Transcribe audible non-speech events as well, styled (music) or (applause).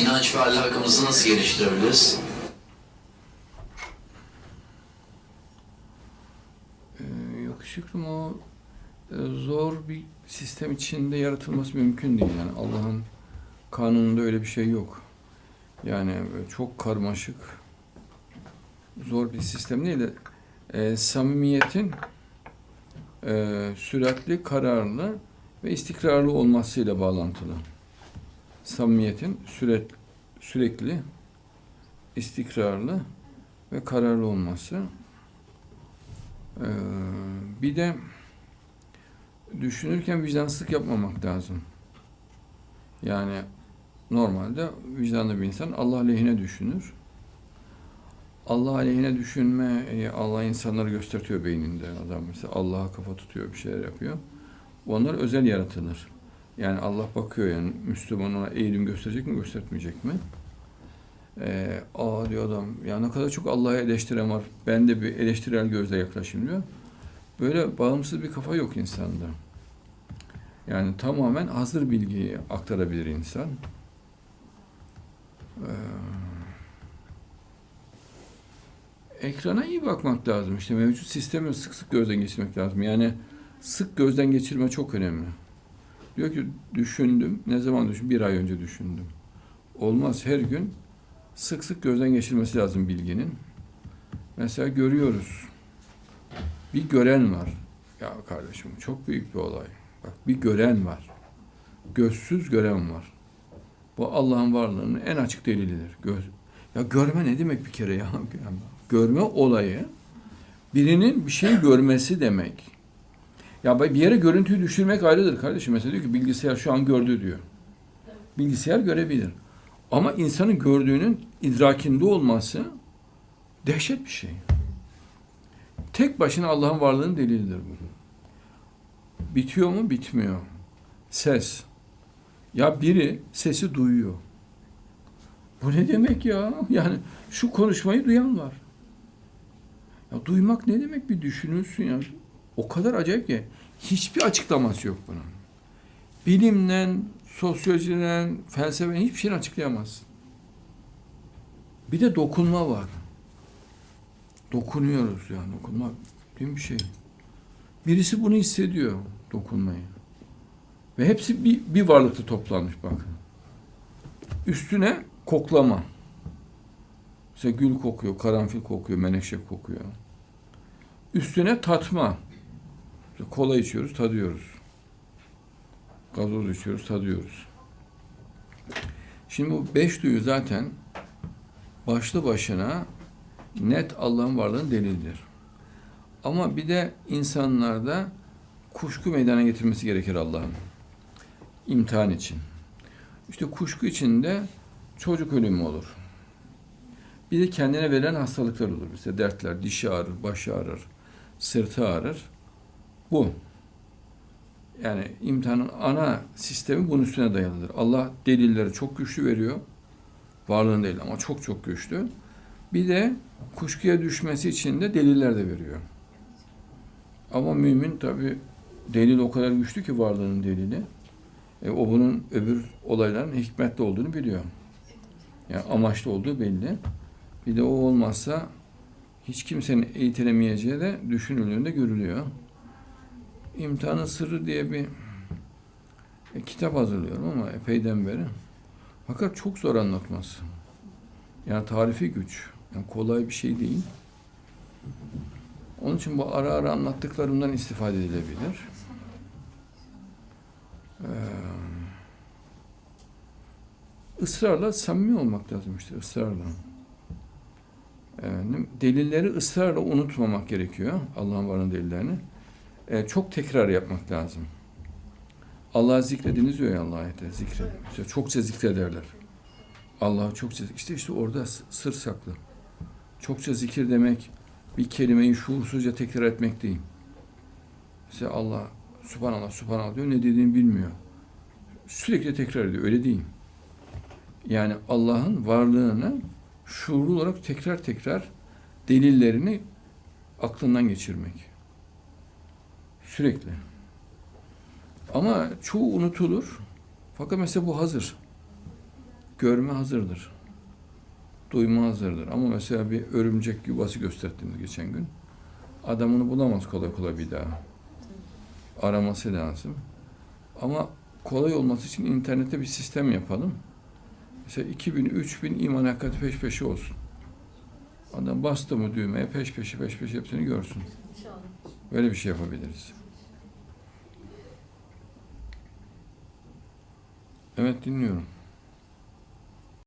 inanç ve ahlakımızı nasıl geliştirebiliriz? Ee, yakışıklı mı o e, zor bir sistem içinde yaratılması mümkün değil. Yani Allah'ın kanununda öyle bir şey yok. Yani böyle çok karmaşık, zor bir sistem değil de e, samimiyetin e, süratli, kararlı ve istikrarlı olmasıyla bağlantılı. Samimiyetin süret, sürekli, istikrarlı ve kararlı olması. Ee, bir de düşünürken vicdansızlık yapmamak lazım. Yani normalde vicdanlı bir insan Allah aleyhine düşünür. Allah aleyhine düşünme, Allah insanları göstertiyor beyninde. Adam mesela Allah'a kafa tutuyor, bir şeyler yapıyor. Onlar özel yaratılır. Yani Allah bakıyor yani Müslüman ona eğilim gösterecek mi, göstermeyecek mi? Ee, aa diyor adam, ya ne kadar çok Allah'a eleştiren var. Ben de bir eleştirel gözle yaklaşayım diyor. Böyle bağımsız bir kafa yok insanda. Yani tamamen hazır bilgiyi aktarabilir insan. Ee, ekrana iyi bakmak lazım. İşte mevcut sistemi sık sık gözden geçirmek lazım. Yani sık gözden geçirme çok önemli. Diyor ki düşündüm. Ne zaman düşündüm? Bir ay önce düşündüm. Olmaz her gün sık sık gözden geçirmesi lazım bilginin. Mesela görüyoruz. Bir gören var. Ya kardeşim çok büyük bir olay. Bak bir gören var. Gözsüz gören var. Bu Allah'ın varlığının en açık delilidir. Göz. Ya görme ne demek bir kere ya? (laughs) Görme olayı birinin bir şey görmesi demek. Ya bir yere görüntüyü düşürmek ayrıdır kardeşim. Mesela diyor ki bilgisayar şu an gördü diyor. Bilgisayar görebilir. Ama insanın gördüğünün idrakinde olması dehşet bir şey. Tek başına Allah'ın varlığının delilidir bu. Bitiyor mu? Bitmiyor. Ses. Ya biri sesi duyuyor. Bu ne demek ya? Yani şu konuşmayı duyan var. Ya duymak ne demek bir düşünülsün ya. O kadar acayip ki hiçbir açıklaması yok bunun. Bilimden, sosyolojiden, felsefeden hiçbir şeyini açıklayamazsın. Bir de dokunma var. Dokunuyoruz yani. Dokunmak değil bir şey? Birisi bunu hissediyor, dokunmayı. Ve hepsi bir, bir varlıkta toplanmış bakın. Üstüne koklama. Mesela gül kokuyor, karanfil kokuyor, menekşe kokuyor. Üstüne tatma. İşte kola içiyoruz, tadıyoruz. Gazoz içiyoruz, tadıyoruz. Şimdi bu beş duyu zaten başlı başına net Allah'ın varlığının delildir. Ama bir de insanlarda kuşku meydana getirmesi gerekir Allah'ın. imtihan için. İşte kuşku içinde çocuk ölümü olur. Bir de kendine verilen hastalıklar olur. Mesela dertler, dişi ağrır, başı ağrır, sırtı ağrır. Bu. Yani imtihanın ana sistemi bunun üstüne dayalıdır. Allah delilleri çok güçlü veriyor. Varlığın değil ama çok çok güçlü. Bir de kuşkuya düşmesi için de deliller de veriyor. Ama mümin tabi delil o kadar güçlü ki varlığının delili. E, o bunun öbür olayların hikmetli olduğunu biliyor. Yani amaçlı olduğu belli. Bir de o olmazsa hiç kimsenin eğitilemeyeceği de düşünüldüğünde görülüyor. İmtihanın Sırrı diye bir e, kitap hazırlıyorum ama epeyden beri. Fakat çok zor anlatması. Yani tarifi güç. Yani kolay bir şey değil. Onun için bu ara ara anlattıklarımdan istifade edilebilir. Ee, ısrarla samimi olmak lazım işte ısrarla. Yani delilleri ısrarla unutmamak gerekiyor. Allah'ın varlığının delillerini. Ee, çok tekrar yapmak lazım. Allah'ı zikrediniz diyor ya Allah ayette zikredin. İşte çokça zikrederler. Allah'ı çokça işte işte orada sır saklı. Çokça zikir demek bir kelimeyi şuursuzca tekrar etmek değil. Mesela Allah subhanallah subhanallah diyor ne dediğini bilmiyor. Sürekli tekrar ediyor. Öyle değil. Yani Allah'ın varlığını şuurlu olarak tekrar tekrar delillerini aklından geçirmek. Sürekli. Ama çoğu unutulur. Fakat mesela bu hazır. görme hazırdır. Duyma hazırdır. Ama mesela bir örümcek yuvası gösterdiğimiz geçen gün. Adamını bulamaz kolay kolay bir daha. Araması lazım. Ama kolay olması için internette bir sistem yapalım. Mesela 2000, 3000 iman hakikati peş peşe olsun. Adam bastı mı düğmeye peş peşe peş peşe hepsini görsün. Böyle bir şey yapabiliriz. Evet dinliyorum.